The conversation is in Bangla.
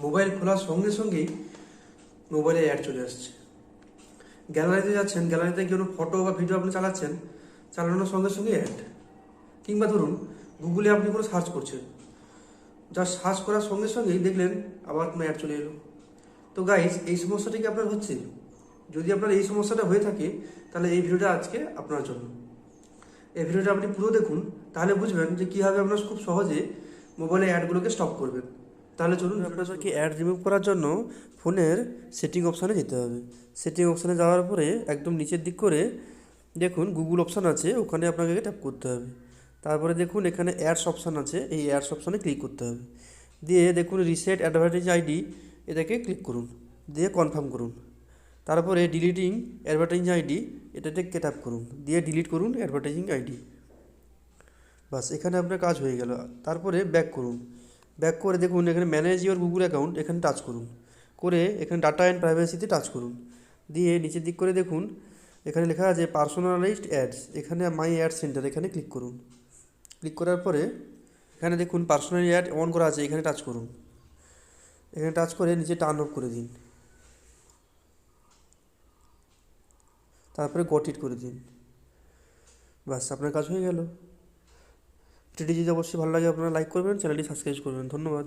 মোবাইল খোলার সঙ্গে সঙ্গেই মোবাইলে অ্যাড চলে আসছে। গ্যালারিতে যাচ্ছেন, গ্যালারিতে কোনো ফটো বা ভিডিও আপনি চালাচ্ছেন, চালানোর সঙ্গে সঙ্গে অ্যাড কিংবা ধরুন গুগলে আপনি কোনো সার্চ করছেন, যা সার্চ করার সঙ্গে সঙ্গেই দেখলেন আবার কোনো অ্যাড চলে এলো। তো গাইজ এই সমস্যাটি কি আপনার হচ্ছে? যদি আপনার এই সমস্যাটা হয়ে থাকে, তাহলে এই ভিডিওটা আজকে আপনার জন্য। এই ভিডিওটা আপনি পুরো দেখুন, তাহলে বুঝবেন যে কীভাবে আপনার খুব সহজে মোবাইলে অ্যাডগুলোকে স্টপ করবেন। তাহলে চলুন আপনাদেরকে অ্যাড রিমুভ করার জন্য ফোনের সেটিং অপশানে যেতে হবে। সেটিং অপশানে যাওয়ার পরে একদম নিচের দিক করে দেখুন গুগল অপশান আছে ওখানে আপনাকে ট্যাপ করতে হবে। তারপরে দেখুন এখানে অ্যাডস অপশান আছে এই অ্যাডস অপশানে ক্লিক করতে হবে। দিয়ে দেখুন রিসেট অ্যাডভার্টাইজ আইডি এটাকে ক্লিক করুন দিয়ে কনফার্ম করুন। তারপরে ডিলিটিং অ্যাডভার্টাইজিং আইডি এটাতে ট্যাপ করুন দিয়ে ডিলিট করুন অ্যাডভার্টাইজিং আইডি বাস এখানে আপনার কাজ হয়ে গেল। তারপরে ব্যাক করুন। ব্যাক করে দেখুন, এখানে ম্যানেজ ইওর গুগল অ্যাকাউন্ট এখানে টাচ করুন। করে এখানে ডাটা অ্যান্ড প্রাইভেসিতে টাচ করুন। দিয়ে নিচের দিক করে দেখুন, এখানে লেখা আছে পার্সোনালাইজড অ্যাডস এখানে মাই অ্যাড সেন্টার এখানে ক্লিক করুন। ক্লিক করার পরে এখানে দেখুন পার্সোনাল অ্যাড অন করা আছে, এখানে টাচ করুন। এখানে টাচ করে নিচে টার্ন অফ করে দিন। তারপরে গট ইট করে দিন। বাস আপনার কাজ হয়ে গেল। ভিডিওটি যদি অবশ্যই ভালো লাগে আপনারা লাইক করবেন চ্যানেলটি সাবস্ক্রাইব করবেন। ধন্যবাদ।